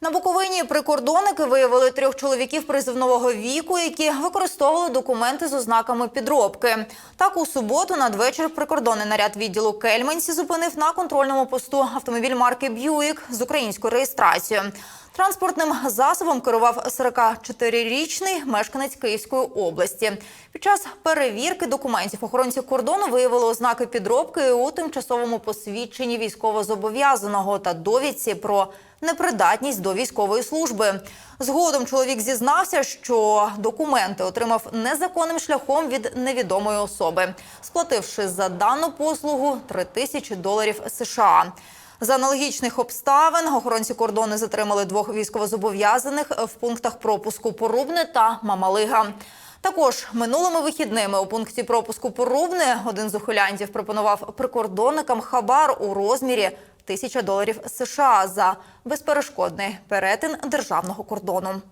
На Буковині прикордонники виявили трьох чоловіків призивного віку, які використовували документи з ознаками підробки. Так, у суботу надвечір прикордонний наряд відділу Кельменсі зупинив на контрольному посту автомобіль марки Б'юік з українською реєстрацією. Транспортним засобом керував 44-річний мешканець Київської області. Під час перевірки документів охоронці кордону виявили ознаки підробки у тимчасовому посвідченні військовозобов'язаного та довідці про непридатність до військової служби. Згодом чоловік зізнався, що документи отримав незаконним шляхом від невідомої особи, сплативши за дану послугу 3 тисячі доларів США. За аналогічних обставин охоронці кордону затримали двох військовозобов'язаних в пунктах пропуску Порубне та Мамалига. Також минулими вихідними у пункті пропуску Порубне один з ухилянтів пропонував прикордонникам хабар у розмірі тисяча доларів США за безперешкодний перетин державного кордону.